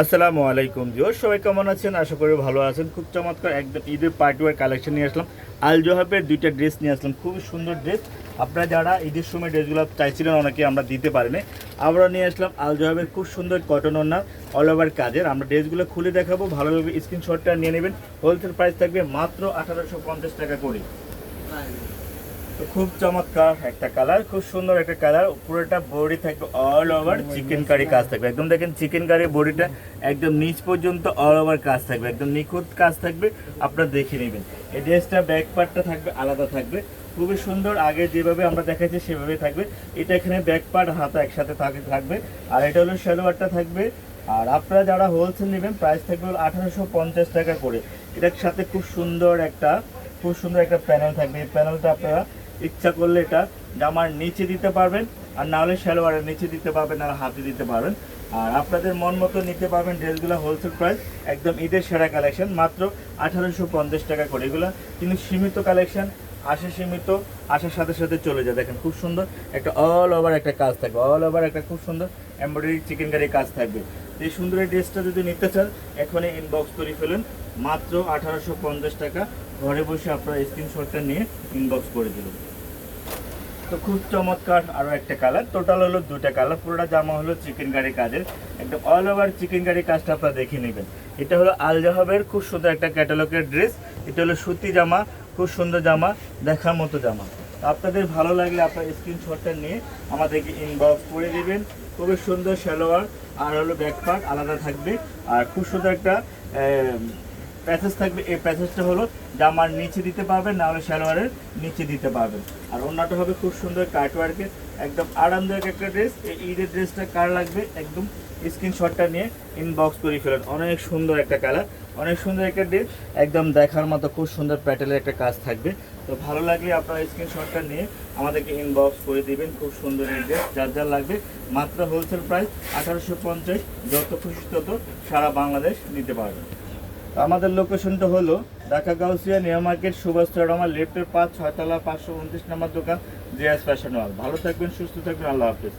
আসসালামু আলাইকুম জিও সবাই কেমন আছেন? আশা করি ভালো আছেন। খুব চমৎকার একদম ঈদের পার্টি ওয়ার কালেকশন নিয়ে আসলাম। আল জোহাবের দুইটা ড্রেস নিয়ে আসলাম। খুবই সুন্দর ড্রেস আপনারা যারা ঈদের সময় ড্রেসগুলো চাইছিলেন, অনেকে আমরা দিতে পারিনি। আমরা নিয়ে আসলাম আল জোহাবের খুব সুন্দর কটন ওনা অল ওভার কাজের। আমরা ড্রেসগুলো খুলে দেখাবো। ভালোভাবে স্ক্রিনশটটা নিয়ে নেবেন। হোলসেল প্রাইস থাকবে মাত্র আঠারোশো পঞ্চাশ টাকা করে। খুব চমৎকার একটা কালার, খুব সুন্দর একটা কালার। পুরোটা বডি থাকবে অল ওভার চিকেন কারি কাজ থাকবে। একদম দেখেন চিকেন কারি বডিটা একদম নিচ পর্যন্ত অল ওভার কাজ থাকবে, একদম নিখুঁত কাজ থাকবে। আপনারা দেখে নেবেন। এই ড্রেসটা ব্যাক পার্টটা থাকবে, আলাদা থাকবে। খুবই সুন্দর, আগে যেভাবে আমরা দেখাচ্ছি সেভাবে থাকবে। এটা এখানে ব্যাক পার্ট হাতা একসাথে থাকে- থাকবে। আর এটা হলো সালোয়ারটা থাকবে। আর আপনারা যারা হোলসেল নেবেন প্রাইস থাকবে আঠারোশো পঞ্চাশ টাকা করে। এটার সাথে খুব সুন্দর একটা খুব সুন্দর একটা প্যানেল থাকবে। এই প্যানেলটা আপনারা ইচ্ছা করলে এটা জামার নিচে দিতে পারবেন, আর না হলে সালোয়ারের নিচে দিতে পারবেন আর হাতে দিতে পারবেন। আর আপনাদের মন মতো নিতে পারবেন ড্রেসগুলো হোলসেল প্রাইস একদম ঈদের সেরা কালেকশন মাত্র আঠারোশো পঞ্চাশ টাকা করে। এগুলো কিন্তু সীমিত কালেকশন আসে সীমিত, আসার সাথে সাথে চলে যায়। দেখেন, খুব সুন্দর একটা অল ওভার একটা কাজ থাকবে অল ওভার একটা খুব সুন্দর এমব্রয়ডারি চিকেন কারি কাজ থাকবে। এই সুন্দর এই ড্রেসটা যদি নিতে চান, এখনই ইনবক্স করে ফেলুন, মাত্র আঠারোশো পঞ্চাশ টাকা। ঘরে বসে আপনারা স্ক্রিনশটটা নিয়ে ইনবক্স করে দিলেন তো খুব চমৎকার আরও একটা কালার। টোটাল হলো দুটা কালার, পুরোটা জামা হলো চিকেন কারি কাজের। একদম অল ওভার চিকেন কারি কাজটা আপনারা দেখে নেবেন। এটা হলো আল জাহাবের খুব সুন্দর একটা ক্যাটালগের ড্রেস এটা হলো সুতি জামা, খুব সুন্দর জামা, দেখার মতো জামা। আপনাদের ভালো লাগলে আপনার স্ক্রিনশটটা নিয়ে আমাদেরকে ইনবক্স করে দিবেন। খুবই সুন্দর সালোয়ার আর হলো ব্যাক পার্ট আলাদা থাকবে। আর খুব সুন্দর একটা প্যাসেজ থাকবে, এই প্যাসেজটা হলো জামার নিচে দিতে পারবেন না হলে সালোয়ারের নিচে দিতে পারবেন আর অন্যটা হবে খুব সুন্দর কাটওয়ার্কের, একদম আরামদায়ক একটা ড্রেস। এই ঈদের ড্রেসটা কার লাগবে? একদম স্ক্রিনশটটা নিয়ে ইনবক্স করে ফেলেন। অনেক সুন্দর একটা কালার, অনেক সুন্দর একটা ড্রেস। একদম দেখার মতো খুব সুন্দর প্যাটেলের একটা কাজ থাকবে। তো ভালো লাগলে আপনারা স্ক্রিনশটটা নিয়ে আমাদেরকে ইনবক্স করে দিবেন খুব সুন্দর এই ড্রেস। যার যার লাগবে, মাত্র হোলসেল প্রাইস আঠারোশো পঞ্চাশ, যত খুশি তত সারা বাংলাদেশ নিতে পারবেন আমাদের লোকেশনটা হলো ঢাকা গাউসিয়া নিউ মার্কেট, সুভাষ চড়ামা লেফটের পাঁচ, ছয়তলা পাঁচশো উনত্রিশ নম্বর দোকান জিয়াস ফ্যাশন ওয়াল। ভালো থাকবেন, সুস্থ থাকবেন, আল্লাহ হাফিজ।